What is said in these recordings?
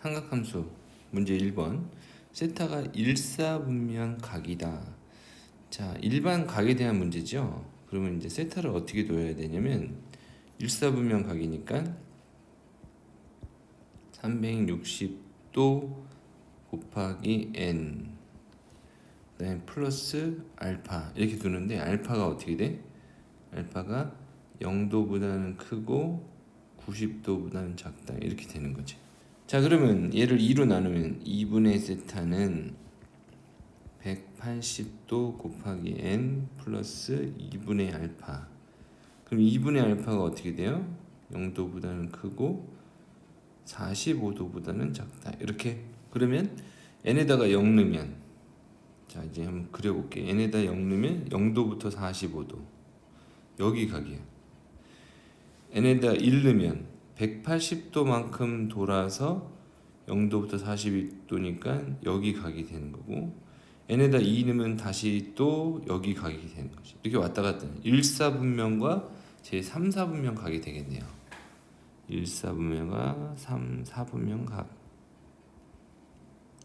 삼각함수 문제 1번 세타가 일사분면 각이다. 자, 일반 각에 대한 문제죠. 그러면 이제 세타를 어떻게 둬야 되냐면 일사분면 각이니까 360도 곱하기 n 그다음에 플러스 알파 이렇게 두는데 알파가 어떻게 돼? 알파가 0도보다는 크고 90도보다는 작다 이렇게 되는 거지. 자 그러면 얘를 2로 나누면 2분의 세타는 180도 곱하기 n 플러스 2분의 알파. 그럼 2분의 알파가 어떻게 돼요? 0도보다는 크고 45도보다는 작다. 이렇게. 그러면 n에다가 0 넣으면 자 이제 한번 그려볼게 n에다 0 넣으면 0도부터 45도. 여기 각이야 n에다 1 넣으면 180도만큼 돌아서 0도부터 42도니까 여기 각이 되는 거고 n에다 2 넣으면 다시 또 여기 각이 되는 거지. 이렇게 왔다 갔다. 1사분면과 제 3사분면 각이 되겠네요. 1사분면과 3, 4분면 각.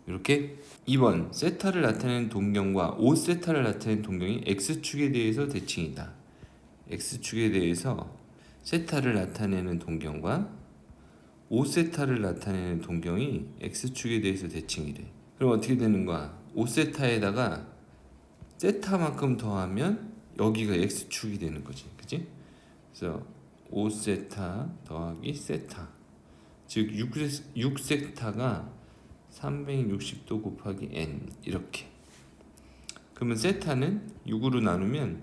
이렇게 2번 세타를 나타내는 동경과 5세타를 나타내는 동경이 x축에 대해서 대칭이다. X축에 대해서 세타를 나타내는 동경과 5세타를 나타내는 동경이 x축에 대해서 대칭이래. 그럼 어떻게 되는 거야? 5세타에다가 세타만큼 더하면 여기가 x축이 되는 거지. 그지? 그래서 5세타 더하기 세타. 즉 6 세타가 360도 곱하기 n 이렇게. 그러면 세타는 6으로 나누면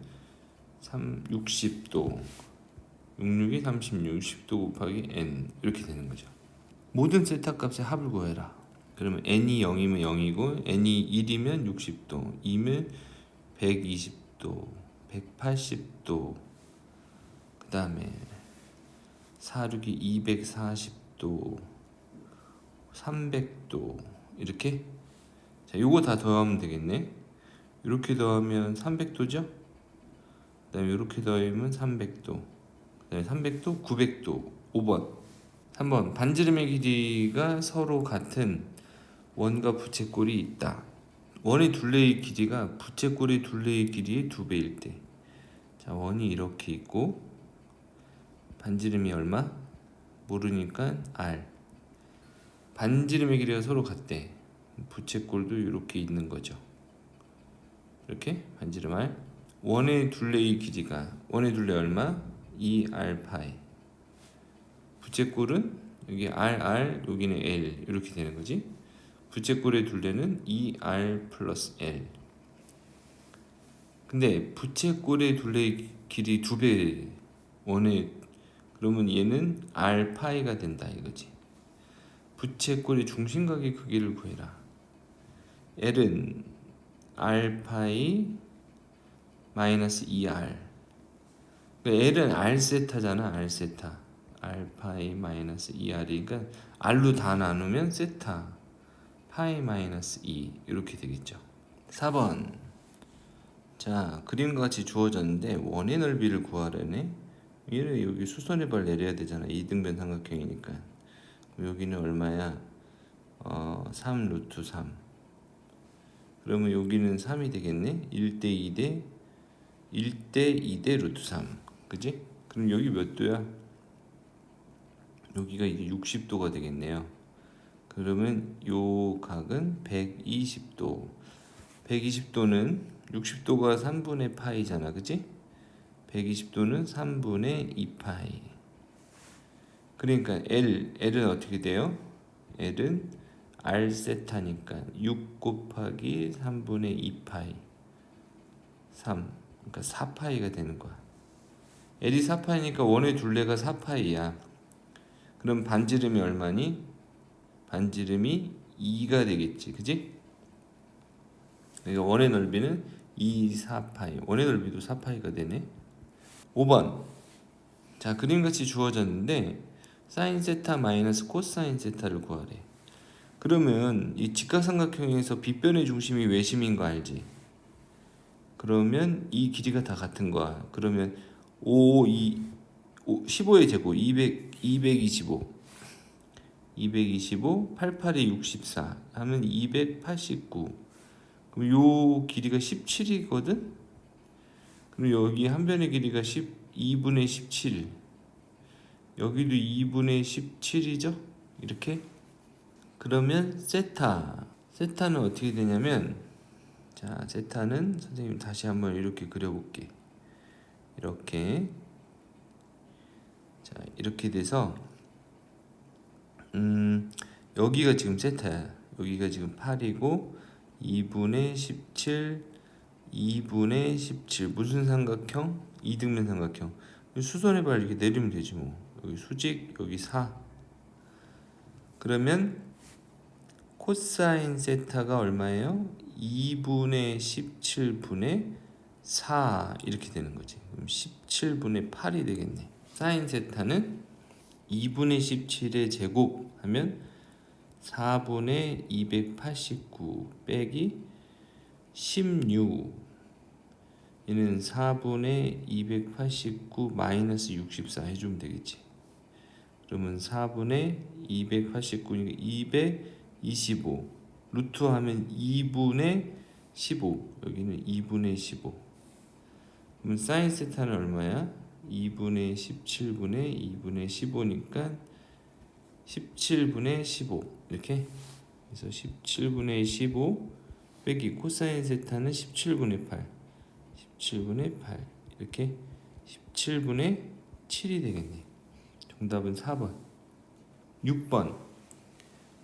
3 60도 66이 36, 10도 곱하기 n 이렇게 되는 거죠. 모든 세타 값의 합을 구해라. 그러면 n이 0이면 0이고 n이 1이면 60도, 2면 120도, 180도, 그 다음에 4, 6이 240도, 300도 이렇게 자 요거 다 더하면 되겠네. 이렇게 더하면 300도죠. 그다음에 이렇게 더하면 300도. 네, 300도, 900도, 5번. 3번. 반지름의 길이가 서로 같은 원과 부채꼴이 있다. 원의 둘레의 길이가 부채꼴의 둘레의 길이의 두 배일 때. 자, 원이 이렇게 있고 반지름이 얼마? 모르니까 r. 반지름의 길이가 서로 같대. 부채꼴도 이렇게 있는 거죠. 이렇게 반지름 r. 원의 둘레의 길이가 원의 둘레 얼마? 2알파이 부채꼴은 여기 RR 여기는 L 이렇게 되는 거지. 부채꼴의 둘레는 2R 플러스 L. 근데 부채꼴의 둘레의 길이 두 배 원의 그러면 얘는 R파이가 된다 이거지. 부채꼴의 중심각의 크기를 구해라. L은 R파이 마이너스 2R L은 R 세타잖아, R 세타. 알파이 마이너스 2R이니까 그러니까 R로 다 나누면 세타 파이 마이너스 2 이렇게 되겠죠. 4번 자 그림과 같이 주어졌는데 원의 넓이를 구하려네. 얘를 여기 수선의 발 내려야 되잖아. 이등변 삼각형이니까. 여기는 얼마야? 어, 3 루트 3. 그러면 여기는 3이 되겠네. 1대 2대 1대 2대 루트 3. 그지? 그럼 여기 몇 도야? 여기가 이제 60도가 되겠네요. 그러면 요 각은 120도. 120도는 60도가 3분의 파이잖아. 그지? 120도는 3분의 2파이. 그러니까 L, L은 어떻게 돼요? L은 R 세타니까 6 곱하기 3분의 2파이. 3. 그러니까 4파이가 되는 거야. L이 4파이니까 원의 둘레가 4파이야. 그럼 반지름이 얼마니? 반지름이 2가 되겠지. 그지? 그러니까 원의 넓이는 2, 4파이. 원의 넓이도 4파이가 되네. 5번. 자, 그림같이 주어졌는데 사인 세타 마이너스 코사인 세타를 구하래. 그러면 이 직각삼각형에서 빗변의 중심이 외심인 거 알지? 그러면 이 길이가 다 같은 거야. 그러면 5, 2, 15의 제곱 200, 225 225, 88이 64 하면 289. 그럼 요 길이가 17이거든. 그럼 여기 한 변의 길이가 12분의 17. 여기도 2분의 17이죠? 이렇게. 그러면 세타. 세타는 어떻게 되냐면 자, 세타는 선생님 다시 한번 이렇게 그려볼게. 이렇게. 자, 이렇게 돼서 음, 여기가 지금 세타야. 여기가 지금 8이고 2분의 17, 2분의 17 무슨 삼각형? 이등변 삼각형. 수선해봐 이렇게 내리면 되지 뭐. 여기 수직, 여기 4. 그러면 코사인 세타가 얼마예요? 2분의 17분의 4 이렇게 되는 거지. 그럼 17분의 8이 되겠네. 사인 세타는 2분의 17의 제곱 하면 4분의 289 빼기 16 얘는 4분의 289 마이너스 64 해주면 되겠지. 그러면 4분의 289니까 225 루트 하면 2분의 15 여기는 2분의 15 그러면 사인 세타는 얼마야? 2분의 17분의 2분의 15니까 17분의 15 이렇게? 그래서 17분의 15 빼기 코사인 세타는 17분의 8 17분의 8 이렇게 17분의 7이 되겠네. 정답은 4번. 6번.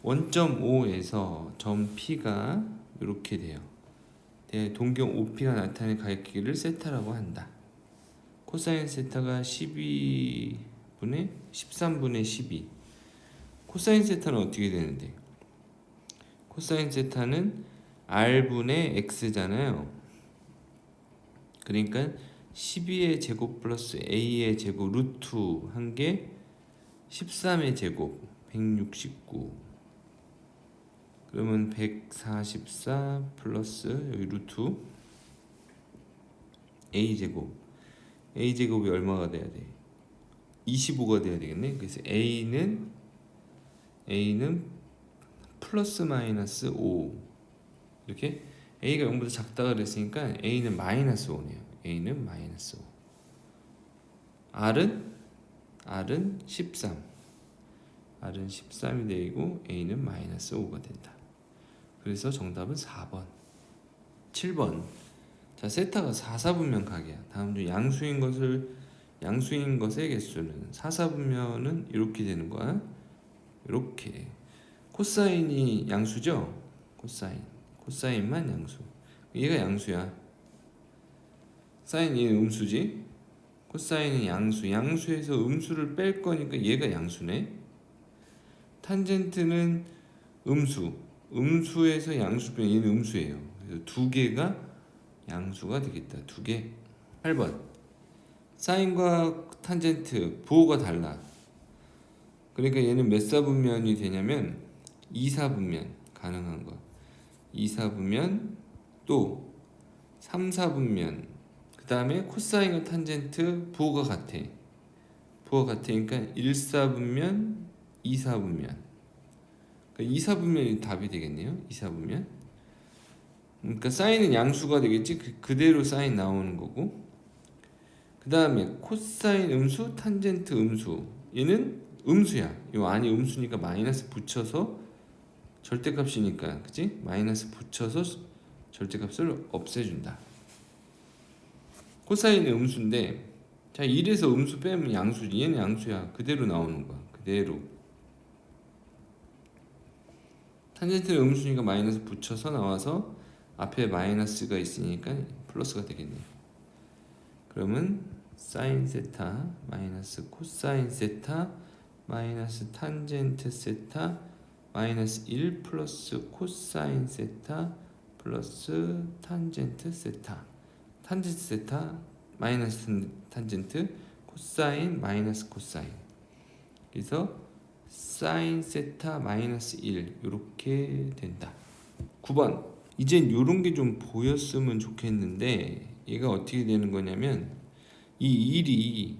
원점 5에서 점 P가 이렇게 돼요. 대 동경 OP가 나타낸 가격기를 세타라고 한다. 코사인 세타가 12분의 13분의 12 코사인 세타는 어떻게 되는데? 코사인 세타는 r분의 x잖아요. 그러니까 12의 제곱 플러스 a의 제곱 루트 한게 13의 제곱 169 그러면 144 플러스 여기 루트 a 제곱 a 제곱이 얼마가 돼야 돼? 25가 돼야 되겠네. 그래서 a는 a는 플러스 마이너스 5 이렇게 a가 0보다 작다 그랬으니까 a는 마이너스 5네요. a는 마이너스 5. r은 r은 13. r은 13이 되고 a는 마이너스 5가 된다. 그래서 정답은 4번. 7번. 자, 세타가 4, 4분면 각이야. 다음 중 양수인 것을 양수인 것의 개수는 4, 4분면은 이렇게 되는 거야. 이렇게. 코사인이 양수죠? 코사인. 코사인만 양수. 얘가 양수야. 사인 얘는 음수지. 코사인은 양수. 양수에서 음수를 뺄 거니까 얘가 양수네. 탄젠트는 음수. 음수에서 양수 빼면 얘는 음수예요. 그래서 두 개가 양수가 되겠다. 두 개. 8번. 사인과 탄젠트 부호가 달라. 그러니까 얘는 몇 사분면이 되냐면 2사분면 가능한 거. 2사분면 또 3사분면 그 다음에 코사인과 탄젠트 부호가 같아. 부호가 같으니까 1사분면 2사분면 그러니까 2사분면이 답이 되겠네요. 2사분면 그러니까 사인은 양수가 되겠지. 그, 그대로 사인 나오는 거고. 그 다음에 코사인 음수, 탄젠트 음수. 얘는 음수야. 요 안이 음수니까 마이너스 붙여서 절대값이니까, 그치? 마이너스 붙여서 절대값을 없애준다. 코사인은 음수인데, 자 1에서 음수 빼면 양수지. 얘는 양수야. 그대로 나오는 거야. 그대로. 탄젠트는 음수니까 마이너스 붙여서 나와서 앞에 마이너스가 있으니까 플러스가 되겠네요. 그러면 사인 세타 마이너스 코사인 세타 마이너스 탄젠트 세타 마이너스 1 플러스 코사인 세타 플러스 탄젠트 세타 탄젠트 세타 마이너스 탄젠트 코사인 마이너스 코사인 그래서 사인 세타 마이너스 1 이렇게 된다. 9번 이젠 요런 게 좀 보였으면 좋겠는데 얘가 어떻게 되는 거냐면 이 1이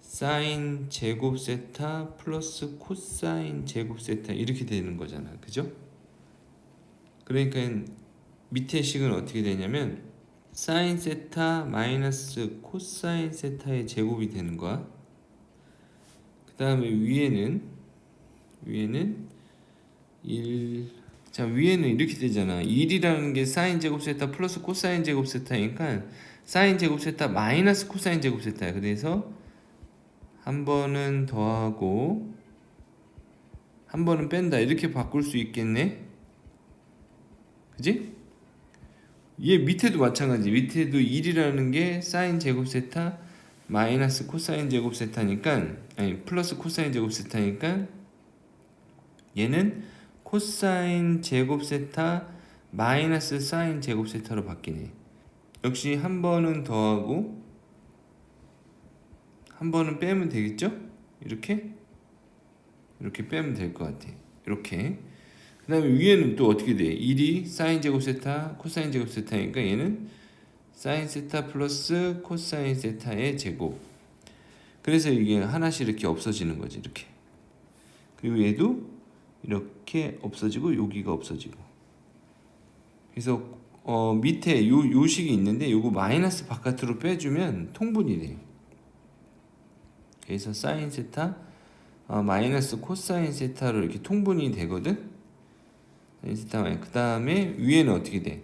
사인 제곱 세타 플러스 코사인 제곱 세타 이렇게 되는 거잖아. 그죠? 그러니까 밑에 식은 어떻게 되냐면 사인 세타 마이너스 코사인 세타의 제곱이 되는 거야. 그 다음에 위에는 위에는 1. 자 위에는 이렇게 되잖아. 1이라는 게 사인 제곱 세타 플러스 코사인 제곱 세타니까 사인 제곱 세타 마이너스 코사인 제곱 세타야. 그래서 한 번은 더하고 한 번은 뺀다 이렇게 바꿀 수 있겠네. 그지? 얘 밑에도 마찬가지. 밑에도 1이라는 게 사인 제곱 세타 마이너스 코사인 제곱 세타니까 아니 플러스 코사인 제곱 세타니까 얘는 코사인 제곱 세타 마이너스 사인 제곱 세타로 바뀌네. 역시 한 번은 더하고 한 번은 빼면 되겠죠? 이렇게 이렇게 빼면 될 것 같아. 이렇게. 그 다음에 위에는 또 어떻게 돼? 1이 사인 제곱 세타 코사인 제곱 세타니까 얘는 사인 세타 플러스 코사인 세타의 제곱. 그래서 이게 하나씩 이렇게 없어지는 거지 이렇게. 그리고 얘도 이렇게 없어지고 여기가 없어지고. 그래서 어 밑에 요 요식이 있는데 요거 마이너스 바깥으로 빼주면 통분이 돼. 그래서 사인 세타 어, 마이너스 코사인 세타로 이렇게 통분이 되거든. 사인 세타. 그 다음에 위에는 어떻게 돼?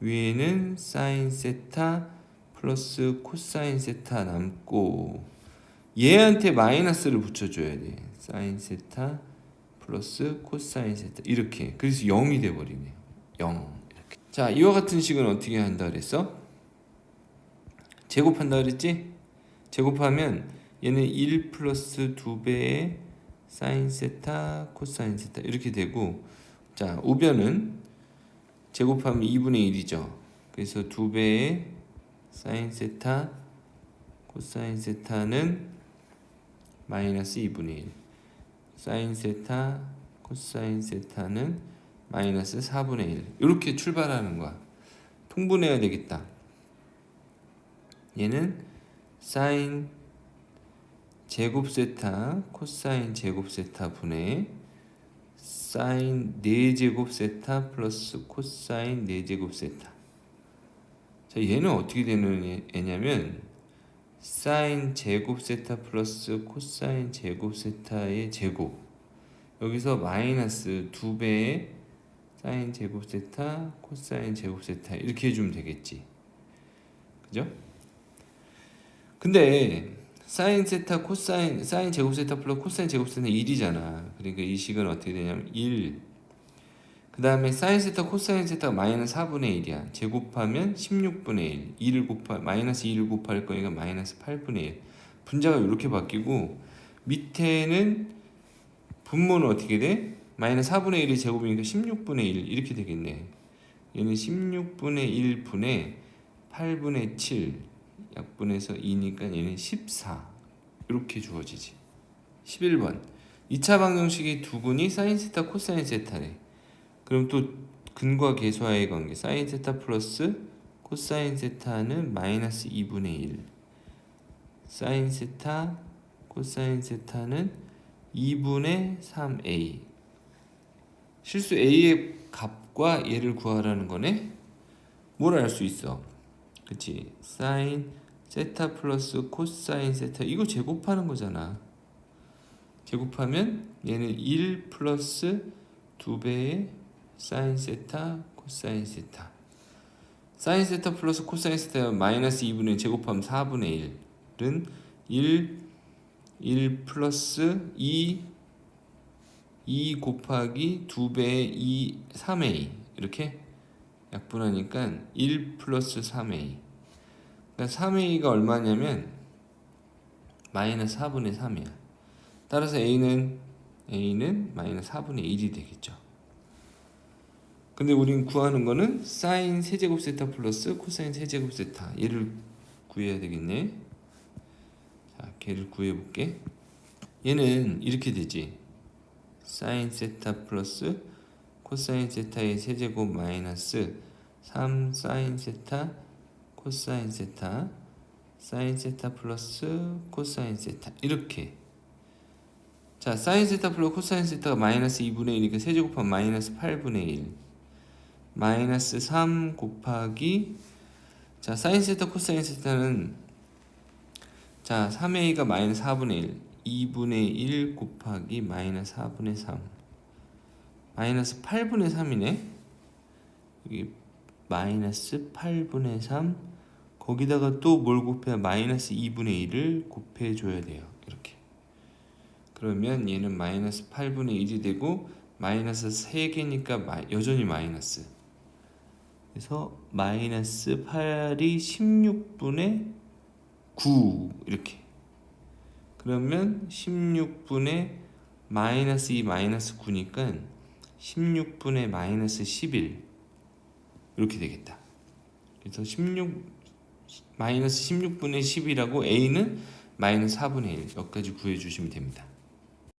위에는 사인 세타 플러스 코사인 세타 남고 얘한테 마이너스를 붙여줘야 돼. 사인 세타 플러스 코사인 세타 이렇게. 그래서 0이 돼버리네. 0 이렇게. 자 이와 같은 식은 어떻게 한다 그랬어? 제곱한다 그랬지? 제곱하면 얘는 1 플러스 2배의 사인 세타 코사인 세타 이렇게 되고 자 우변은 제곱하면 2분의 1이죠 그래서 2배의 사인 세타 코사인 세타는 마이너스 2분의 1 사인 세타 코사인 세타는 마이너스 4분의 1 이렇게 출발하는 거야. 통분해야 되겠다. 얘는 사인 제곱 세타 코사인 제곱 세타 분의 사인 4제곱 세타 플러스 코사인 4제곱 세타. 자 얘는 어떻게 되는 애냐면 사인 제곱 세타 플러스 코사인 제곱 세타의 제곱 여기서 마이너스 2배의 사인 제곱 세타 코사인 제곱 세타 이렇게 해주면 되겠지 그죠? 근데 사인 세타 코사인 사인 제곱 세타 플러스 코사인 제곱 세타 1이잖아. 그러니까 이 식은 어떻게 되냐면 1. 그 다음에 사인 세타 코사인 세타가 마이너스 4분의 1이야. 제곱하면 16분의 1. 2를 곱할 마이너스 2를 곱할 거니까 마이너스 8분의 1. 분자가 이렇게 바뀌고 밑에는 분모는 어떻게 돼? 마이너스 4분의 1이 제곱이니까 16분의 1 이렇게 되겠네. 얘는 16분의 1분의 8분의 7 약분해서 2니까 얘는 14 이렇게 주어지지 11번 2차 방정식의 두 분이 사인 세타 코사인 세타래 그럼 또 근과 계수와의 관계 사인 세타 플러스 코사인 세타는 마이너스 2분의 1 사인 세타 코사인 세타는 2분의 3a 실수 a의 값과 얘를 구하라는 거네? 뭘 알 수 있어? 그치. 사인 세타 플러스 코사인 세타 이거 제곱하는 거잖아. 제곱하면 얘는 1 플러스 2배의 사인 세타 코사인 세타 사인 세타 플러스 코사인 세타 마이너스 2분의 제곱하면 4분의 1은 1 1 플러스 2 2 곱하기 2배의 2 3a 이렇게 약분하니까 1 플러스 3a 그러니까 3a가 얼마냐면 마이너스 4분의 3이야. 따라서 a는 a는 마이너스 4분의 1이 되겠죠. 근데 우린 구하는 거는 사인 세제곱 세타 플러스 코사인 세제곱 세타 얘를 구해야 되겠네. 자, 걔를 구해 볼게. 얘는 이렇게 되지. 사인 세타 플러스 코사인 세타의 세제곱 마이너스 3 사인 세타 코사인 세타 사인 세타 플러스 코사인 세타 이렇게 자 사인 세타 플러스 코사인 세타가 마이너스 2분의 1이니까 세제곱하면 마이너스 8분의 1 마이너스 3 곱하기 자 사인 세타 코사인 세타는 자 3a가 마이너스 4분의 1 2분의 1 곱하기 마이너스 4분의 3 마이너스 8분의 3이네. 여기 마이너스 8분의 3 거기다가 또 뭘 곱해야 마이너스 2분의 1을 곱해줘야 돼요. 이렇게. 그러면 얘는 마이너스 8분의 1이 되고 마이너스 3개니까 여전히 마이너스 그래서 마이너스 8이 16분의 9 이렇게. 그러면 16분의 마이너스 2 마이너스 9니까 16분의 마이너스 11 이렇게 되겠다. 그래서 16 마이너스 16분의 10이라고 a는 마이너스 4분의 1 여기까지 구해주시면 됩니다